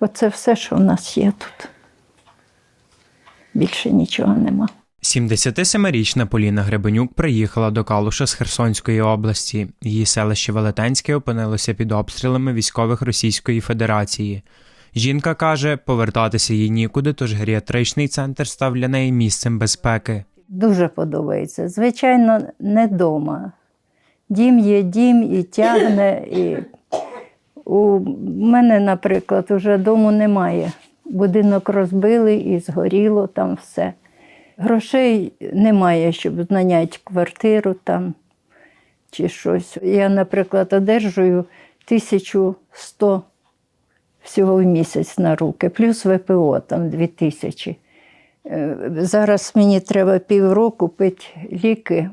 Оце все, що в нас є тут. Більше нічого нема. 77-річна Поліна Гребенюк приїхала до Калуша з Херсонської області. Її селище Велетенське опинилося під обстрілами військових Російської Федерації. Жінка каже, повертатися їй нікуди, тож геріатричний центр став для неї місцем безпеки. Дуже подобається. Звичайно, не вдома. Дім є дім і тягне. І... У мене, наприклад, вже дому немає. Будинок розбили і згоріло там все. Грошей немає, щоб наняти квартиру там чи щось. Я, наприклад, одержую 1100 всього в місяць на руки, плюс ВПО там 2000. Е, Зараз мені треба півроку пити ліки.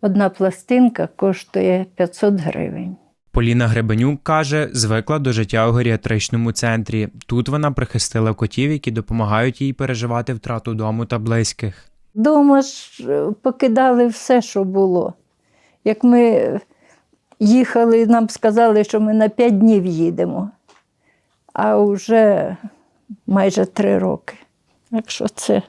Одна пластинка коштує 500 гривень. Поліна Гребенюк каже, звикла до життя у геріатричному центрі. Тут вона прихистила котів, які допомагають їй переживати втрату дому та близьких. Дома ж е, покидали все, що було. Як ми їхали, нам сказали, що ми на 5 днів їдемо, а вже майже 3 роки. Так що це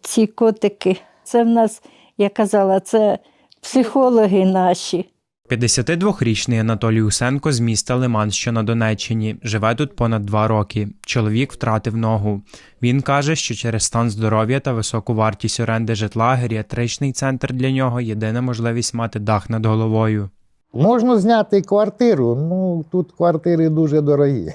ці котики, це в нас, я казала, це психологи наші. 52-річний Анатолій Усенко з міста Лиман, що на Донеччині, живе тут понад два роки. Чоловік втратив ногу. Він каже, що через стан здоров'я та високу вартість оренди житла геріатричний центр для нього єдина можливість мати дах над головою. Можна зняти квартиру, ну тут квартири дуже дорогі.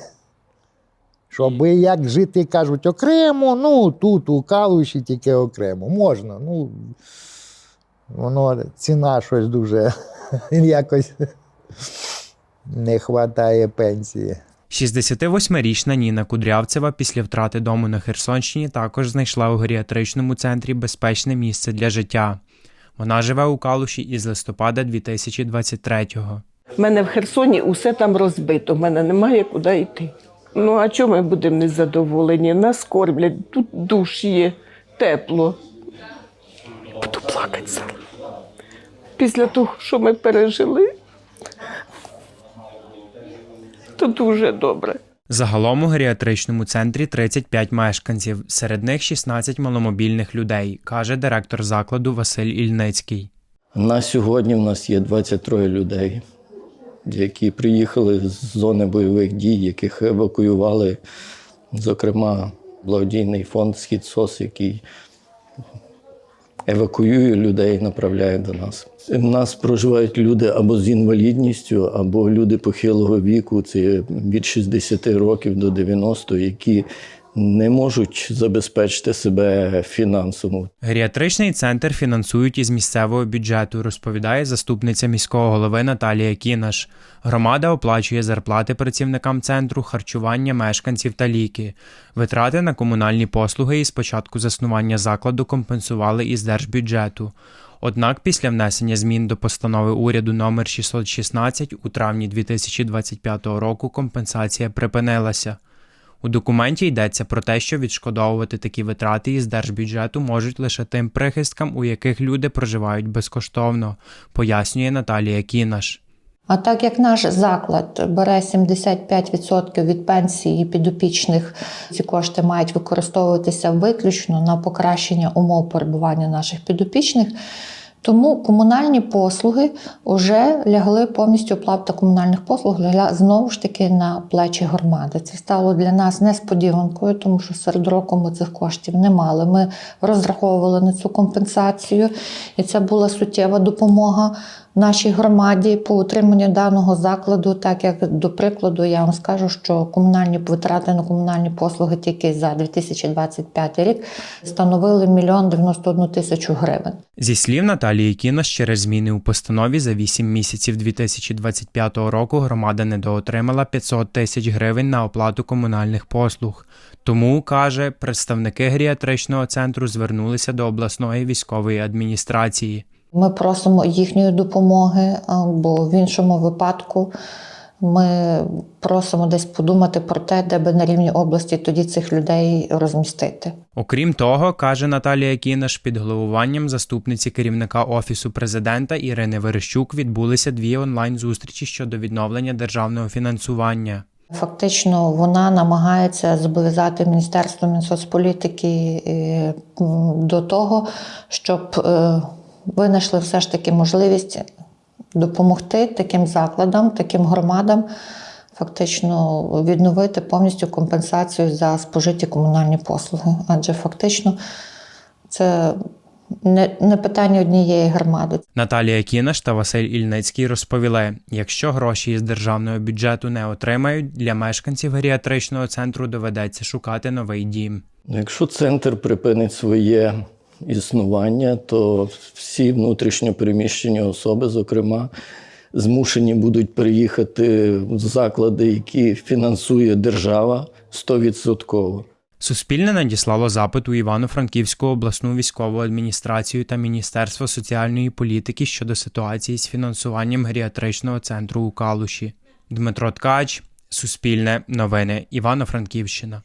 Щоб як жити, кажуть, окремо, ну тут у Калуші тільки окремо. Можна. Ну, воно ціна щось дуже якось не вистачає пенсії. 68-річна Ніна Кудрявцева після втрати дому на Херсонщині також знайшла у геріатричному центрі безпечне місце для життя. Вона живе у Калуші із листопада 2023-го. У мене в Херсоні усе там розбито, в мене немає куди йти. Ну а чому ми будемо незадоволені? Нас кормлять, тут душ є, тепло. Буду плакати зараз. Після того, що ми пережили, то дуже добре. Загалом у геріатричному центрі 35 мешканців, серед них 16 маломобільних людей, каже директор закладу Василь Ільницький. На сьогодні в нас є 23 людей, які приїхали з зони бойових дій, яких евакуювали, зокрема, благодійний фонд Схід СОС, який евакуює людей направляє до нас. У нас проживають люди або з інвалідністю, або люди похилого віку, це від 60 років до 90, які не можуть забезпечити себе фінансово. Геріатричний центр фінансують із місцевого бюджету, розповідає заступниця міського голови Наталія Кінаш. Громада оплачує зарплати працівникам центру, харчування мешканців та ліки. Витрати на комунальні послуги із початку заснування закладу компенсували із держбюджету. Однак після внесення змін до постанови уряду номер 616 у травні 2025 року компенсація припинилася. У документі йдеться про те, що відшкодовувати такі витрати із держбюджету можуть лише тим прихисткам, у яких люди проживають безкоштовно, пояснює Наталія Кінаш. А так як наш заклад бере 75% від пенсії підопічних, ці кошти мають використовуватися виключно на покращення умов перебування наших підопічних. Тому комунальні послуги вже лягли повністю оплата комунальних послуг лягла знову ж таки на плечі громади. Це стало для нас несподіванкою, тому що серед року ми цих коштів не мали. Ми розраховували на цю компенсацію, і це була суттєва допомога нашій громаді по утриманню даного закладу. Так як до прикладу, я вам скажу, що комунальні витрати на комунальні послуги тільки за 2025 рік становили мільйон 91 тисячу гривень. Зі слів Наталії Кінаш, через зміни у постанові за 8 місяців 2025 року громада недоотримала 500 тисяч гривень на оплату комунальних послуг. Тому, каже, представники геріатричного центру звернулися до обласної військової адміністрації. Ми просимо їхньої допомоги, бо в іншому випадку ми просимо десь подумати про те, де би на рівні області тоді цих людей розмістити. Окрім того, каже Наталія Кінаш, під головуванням заступниці керівника офісу президента Ірини Верещук відбулися дві онлайн зустрічі щодо відновлення державного фінансування. Фактично, вона намагається зобов'язати Міністерство Мінсоцполітики е, до того, щоб е, винайшли все ж таки можливість допомогти таким закладам, таким громадам. Фактично відновити повністю компенсацію за спожиті комунальні послуги. Адже фактично це не, не питання однієї громади, Наталія Кінаш та Василь Ільницький розповіли: якщо гроші із державного бюджету не отримають, для мешканців геріатричного центру доведеться шукати новий дім. Якщо центр припинить своє існування, то всі внутрішньо переміщені особи, зокрема, змушені будуть переїхати в заклади, які фінансує держава 100%. Суспільне надіслало запит у Івано-Франківську обласну військову адміністрацію та Міністерство соціальної політики щодо ситуації з фінансуванням геріатричного центру у Калуші. Дмитро Ткач, Суспільне, Новини, Івано-Франківщина.